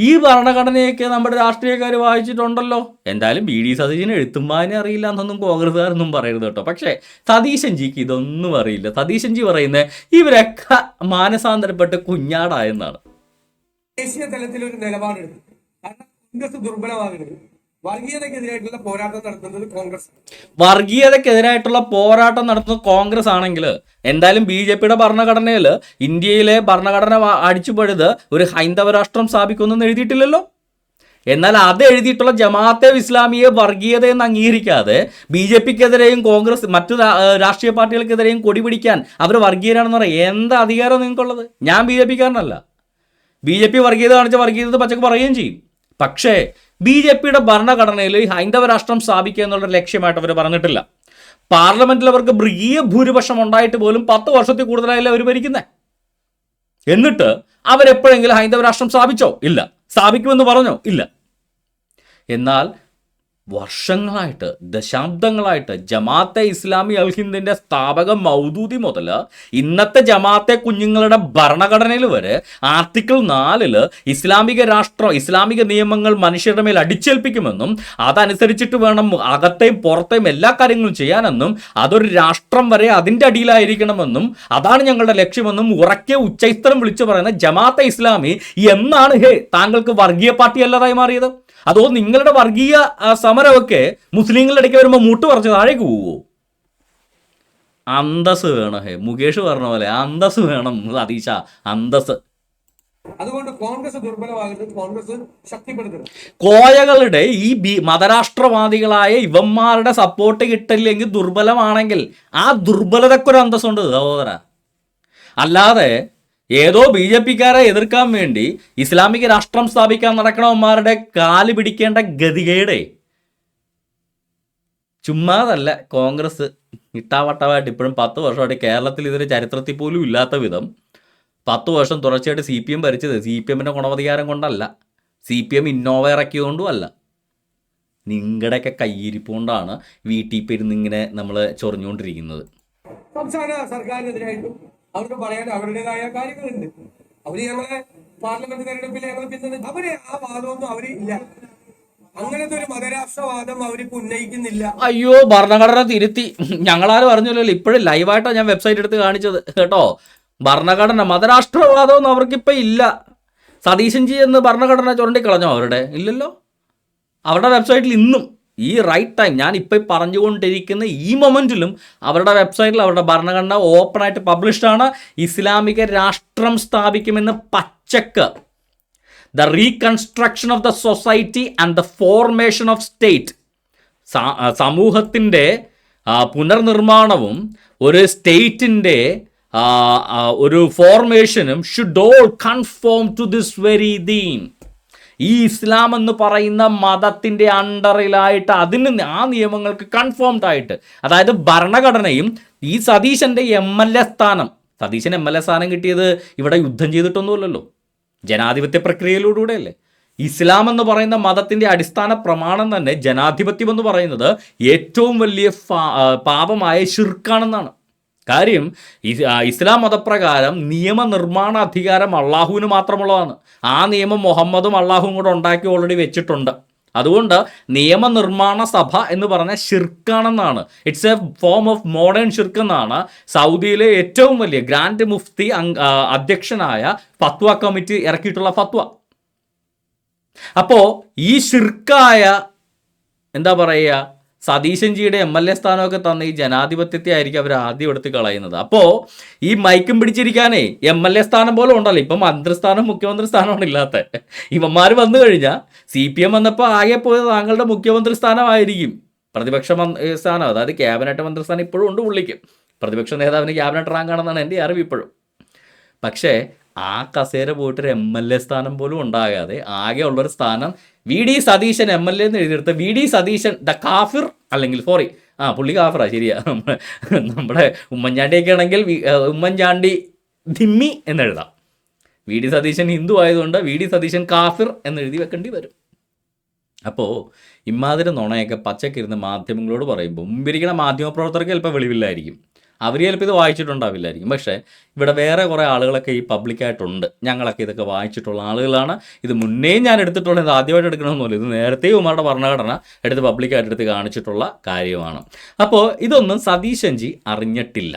ഈ ഭരണഘടനയൊക്കെ നമ്മുടെ രാഷ്ട്രീയക്കാർ വായിച്ചിട്ടുണ്ടല്ലോ. എന്തായാലും ബി ഡി സതീശന് എഴുത്തുമ്പാനെ അറിയില്ല എന്നൊന്നും കോൺഗ്രസ്സുകാരൊന്നും പറയരുത് കേട്ടോ. പക്ഷേ സതീശൻ ജിക്ക് ഇതൊന്നും അറിയില്ല. സതീശൻജി പറയുന്നത് ഇവരൊക്കെ മാനസാന്തരപ്പെട്ട് കുഞ്ഞാടായെന്നാണ്. ദേശീയ തലത്തിൽ ഒരു നിലപാടെടുത്തു. കാരണം കോൺഗ്രസ് ദുർബലമാകുന്നത് വർഗീയതയ്ക്കെതിരായിട്ടുള്ള പോരാട്ടം നടത്തുന്നത് കോൺഗ്രസ്. വർഗീയതക്കെതിരായിട്ടുള്ള പോരാട്ടം കോൺഗ്രസ് ആണെങ്കിൽ എന്തായാലും ബി ജെ പിയുടെ ഭരണഘടനയിൽ ഇന്ത്യയിലെ ഭരണഘടന അടിച്ചുപൊഴുത് ഒരു ഹൈന്ദവ രാഷ്ട്രം സ്ഥാപിക്കുമെന്ന് എഴുതിയിട്ടില്ലല്ലോ? എന്നാൽ അത് എഴുതിയിട്ടുള്ള ജമാഅത്തെ ഇസ്ലാമിയെ വർഗീയതയെന്ന് അംഗീകരിക്കാതെ ബി ജെ പിക്കെതിരെയും കോൺഗ്രസ് മറ്റു രാഷ്ട്രീയ പാർട്ടികൾക്കെതിരെയും കൊടി പിടിക്കാൻ അവർ വർഗീയരാണെന്ന് പറയാം. എന്താ അധികാരം നിങ്ങൾക്കുള്ളത്? ഞാൻ ബി ജെ പിക്കാരനല്ല. ബി ജെ പി വർഗീയത കാണിച്ച വർഗീയത പച്ചക്ക് പറയുകയും ചെയ്യും. പക്ഷേ ബി ജെ പിയുടെ ഭരണഘടനയിൽ ഹൈന്ദവ രാഷ്ട്രം സ്ഥാപിക്കുക എന്നുള്ള ലക്ഷ്യമായിട്ട് അവർ പറഞ്ഞിട്ടില്ല. പാർലമെന്റിൽ അവർക്ക് മൃഗീയ ഭൂരിപക്ഷം ഉണ്ടായിട്ട് പോലും പത്ത് വർഷത്തിൽ കൂടുതലായില്ല അവർ ഭരിക്കുന്നത് എന്നിട്ട് അവരെപ്പോഴെങ്കിലും ഹൈന്ദവ രാഷ്ട്രം സ്ഥാപിച്ചോ? ഇല്ല. സ്ഥാപിക്കുമെന്ന് പറഞ്ഞോ? ഇല്ല. എന്നാൽ വർഷങ്ങളായിട്ട് ദശാബ്ദങ്ങളായിട്ട് ജമാഅത്തെ ഇസ്ലാമി അൽ ഹിന്ദിന്റെ സ്ഥാപക മൗദൂദി മുതൽ ഇന്നത്തെ ജമാഅത്തെ കുഞ്ഞുങ്ങളുടെ ഭരണഘടനയിൽ വരെ ആർട്ടിക്കിൾ നാലിൽ ഇസ്ലാമിക രാഷ്ട്രം ഇസ്ലാമിക നിയമങ്ങൾ മനുഷ്യരുടെ മേൽ അടിച്ചേൽപ്പിക്കുമെന്നും അതനുസരിച്ചിട്ട് വേണം അകത്തെയും പുറത്തെയും എല്ലാ കാര്യങ്ങളും ചെയ്യാനെന്നും അതൊരു രാഷ്ട്രം വരെ അതിന്റെ അടിയിലായിരിക്കണമെന്നും അതാണ് ഞങ്ങളുടെ ലക്ഷ്യമെന്നും ഉറക്കെ ഉച്ചൈസ്തരം വിളിച്ചു പറയുന്ന ജമാഅത്തെ ഇസ്ലാമി എന്നാണ് ഹേ താങ്കൾക്ക് വർഗീയ പാർട്ടി അല്ലാതായി മാറിയത്? അതോ നിങ്ങളുടെ വർഗീയ സമരമൊക്കെ മുസ്ലിങ്ങളുടെ ഇടയ്ക്ക് വരുമ്പോൾ മുട്ട് പറിച്ച് താഴേക്ക് പോവുമോ അന്തസ് വേണം ഹേ മുകേഷ് പറഞ്ഞ പോലെ അന്തസ് വേണം സതീശ അന്തസ് അതുകൊണ്ട് കോൺഗ്രസ് ദുർബലമാകുന്നത് കോൺഗ്രസ് ശക്തിപ്പെടുത്തണം കോയകളുടെ ഈ ബി മതരാഷ്ട്രവാദികളായ ഇവന്മാരുടെ സപ്പോർട്ട് കിട്ടില്ലെങ്കിൽ ദുർബലമാണെങ്കിൽ ആ ദുർബലതക്കൊരു അന്തസ്സുണ്ട് സഹോദര. അല്ലാതെ ഏതോ ബി ജെ പിക്കാരെ എതിർക്കാൻ വേണ്ടി ഇസ്ലാമിക രാഷ്ട്രം സ്ഥാപിക്കാൻ നടക്കണവന്മാരുടെ കാൽ പിടിക്കേണ്ട ഗതികേടെ. ചുമ്മാതല്ല കോൺഗ്രസ് ഇട്ടാവട്ടമായിട്ട് ഇപ്പോഴും പത്ത് വർഷമായിട്ട് കേരളത്തിൽ ഇതൊരു ചരിത്രത്തിൽ പോലും ഇല്ലാത്ത വിധം പത്ത് വർഷം തുടർച്ചയായിട്ട് സി പി എം ഭരിച്ചത് സി പി എമ്മിന്റെ ഗുണവധികാരം കൊണ്ടല്ല. സി പി എം ഇന്നോവ ഇറക്കിയതുകൊണ്ടും അല്ല. നിങ്ങളുടെയൊക്കെ കയ്യിരിപ്പ് കൊണ്ടാണ് വീട്ടിൽ പെരുന്നിങ്ങനെ നമ്മൾ ചൊറിഞ്ഞുകൊണ്ടിരിക്കുന്നത്. സംസ്ഥാന സർക്കാരിനെതിരായിട്ടും അവർക്ക് പറയാൻ അവരുടേതായ കാര്യങ്ങളുണ്ട്. അവർ ഞങ്ങളെ പാർലമെന്റ് തെരഞ്ഞെടുപ്പിൽ ഞങ്ങൾ പിന്തുണ അവർ ആ വാദമൊന്നും അവർ ഇല്ല. അങ്ങനത്തെ ഒരു മതരാഷ്ട്രവാദം അവർക്ക് ഉന്നയിക്കുന്നില്ല. അയ്യോ ഭരണഘടന തിരുത്തി. ഞങ്ങളാരും പറഞ്ഞല്ലോ ഇപ്പോഴും ലൈവായിട്ടാണ് ഞാൻ വെബ്സൈറ്റ് എടുത്ത് കാണിച്ചത്. കേട്ടോ? ഭരണഘടന മതരാഷ്ട്രവാദമൊന്നും അവർക്കിപ്പോൾ ഇല്ല. സതീശൻജി എന്ന് ഭരണഘടന ചുരണ്ടിക്കളഞ്ഞോ അവരുടെ? ഇല്ലല്ലോ? അവരുടെ വെബ്സൈറ്റിൽ ഇന്നും. ഈ റൈറ്റ് ടൈം ഞാൻ ഇപ്പോൾ പറഞ്ഞുകൊണ്ടിരിക്കുന്ന ഈ മൊമെന്റിലും അവരുടെ വെബ്സൈറ്റിൽ അവരുടെ ഭരണഘടന ഓപ്പണായിട്ട് പബ്ലിഷ്ഡാണ് ഇസ്ലാമിക രാഷ്ട്രം സ്ഥാപിക്കുമെന്ന് പച്ചക്ക്. The reconstruction of the society and the formation of state സമൂഹത്തിന്റെ പുനർനിർമ്മാണവും ഒരു സ്റ്റേറ്റിന്റെ ഒരു ഫോർമേഷനും should all conform to this very ദീൻ ഈ ഇസ്ലാം എന്ന് പറയുന്ന മതത്തിന്റെ അണ്ടറിലായിട്ട് അതിന് ആ നിയമങ്ങൾക്ക് കൺഫോംഡ് ആയിട്ട് അതായത് ഭരണഘടനയും ഈ സതീശന്റെ എം എൽ എ സ്ഥാനം സതീശൻ എം എൽ എ സ്ഥാനം കിട്ടിയത് ഇവിടെ യുദ്ധം ചെയ്തിട്ടൊന്നുമല്ലല്ലോ ജനാധിപത്യ പ്രക്രിയയിലൂടെയല്ലേ. ഇസ്ലാം എന്ന് പറയുന്ന മതത്തിന്റെ അടിസ്ഥാന പ്രമാണം തന്നെ ജനാധിപത്യം എന്ന് പറയുന്നത് ഏറ്റവും വലിയ പാപമായ ഷിർക്കാണെന്നാണ് കാര്യം ഇസ്ലാം മതപ്രകാരം നിയമനിർമ്മാണ അധികാരം അള്ളാഹുവിന് മാത്രമുള്ളതാണ്. ആ നിയമം മുഹമ്മദും അള്ളാഹുവും കൂടെ ഉണ്ടാക്കി ഓൾറെഡി വെച്ചിട്ടുണ്ട്. അതുകൊണ്ട് നിയമനിർമ്മാണ സഭ എന്ന് പറഞ്ഞ ഷിർക്കാണെന്നാണ് it's a form of modern ഷിർക്ക് എന്നാണ് സൗദിയിലെ ഏറ്റവും വലിയ ഗ്രാൻഡ് മുഫ്തി അധ്യക്ഷനായ ഫത്വ കമ്മിറ്റി ഇറക്കിയിട്ടുള്ള ഫത്വ അപ്പോൾ ഈ ഷിർക്കായ എന്താ പറയുക? സതീശൻ ജിയുടെ എം എൽ എ സ്ഥാനമൊക്കെ തന്ന ഈ ജനാധിപത്യത്തെ ആയിരിക്കും അവർ ആദ്യം എടുത്ത് കളയുന്നത്. അപ്പോൾ ഈ മൈക്കും പിടിച്ചിരിക്കാനേ എം എൽ എ സ്ഥാനം പോലും ഉണ്ടല്ലോ. ഇപ്പം മന്ത്രിസ്ഥാനം മുഖ്യമന്ത്രി സ്ഥാനമാണ് ഇല്ലാത്ത. ഇവന്മാർ വന്നു കഴിഞ്ഞാൽ സി പി എം വന്നപ്പോൾ ആകെ പോയത് താങ്കളുടെ മുഖ്യമന്ത്രി സ്ഥാനമായിരിക്കും. പ്രതിപക്ഷ സ്ഥാനം. അതായത് ക്യാബിനറ്റ് മന്ത്രിസ്ഥാനം ഇപ്പോഴും ഉണ്ട് പുള്ളിക്ക്. പ്രതിപക്ഷ നേതാവിന് ക്യാബിനറ്റ് റാങ്ക് ആണെന്നാണ് എന്റെ അറിവ് ഇപ്പോഴും. പക്ഷേ ആ കസേര പോയിട്ടൊരു എം എൽ എ സ്ഥാനം പോലും ഉണ്ടാകാതെ ആകെ ഉള്ളൊരു സ്ഥാനം V D Satheesan M L A എന്ന് എഴുതിയെടുത്ത് വി ഡി സതീശൻ ദ കാഫിർ അല്ലെങ്കിൽ സോറി ആ പുള്ളി കാഫറാ ശരിയാ. നമ്മുടെ ഉമ്മൻചാണ്ടിയൊക്കെ ആണെങ്കിൽ ഉമ്മൻചാണ്ടി ധിമ്മി എന്നെഴുതാം വി ഡി സതീശൻ ഹിന്ദു ആയതുകൊണ്ട് വി ഡി സതീശൻ കാഫിർ എന്ന് എഴുതി വെക്കേണ്ടി വരും. അപ്പോൾ ഇമാതിരി നുണയൊക്കെ പച്ചക്കിരുന്ന് മാധ്യമങ്ങളോട് പറയുമ്പോൾ മുമ്പിരിക്കുന്ന മാധ്യമപ്രവർത്തകർക്ക് ചിലപ്പോൾ വെളിവില്ലായിരിക്കും. അവർ ചിലപ്പോൾ ഇത് വായിച്ചിട്ടുണ്ടാവില്ലായിരിക്കും. പക്ഷേ ഇവിടെ വേറെ കുറേ ആളുകളൊക്കെ ഈ പബ്ലിക്കായിട്ടുണ്ട് ഞങ്ങളൊക്കെ ഇതൊക്കെ വായിച്ചിട്ടുള്ള ആളുകളാണ്. ഇത് മുന്നേയും ഞാൻ എടുത്തിട്ടുള്ളത് ആദ്യമായിട്ട് എടുക്കണമെന്നില്ല ഇത് നേരത്തെ ഉമാരുടെ ഭരണഘടന എടുത്ത് പബ്ലിക്കായിട്ട് എടുത്ത് കാണിച്ചിട്ടുള്ള കാര്യമാണ്. അപ്പോൾ ഇതൊന്നും സതീശൻജി അറിഞ്ഞിട്ടില്ല.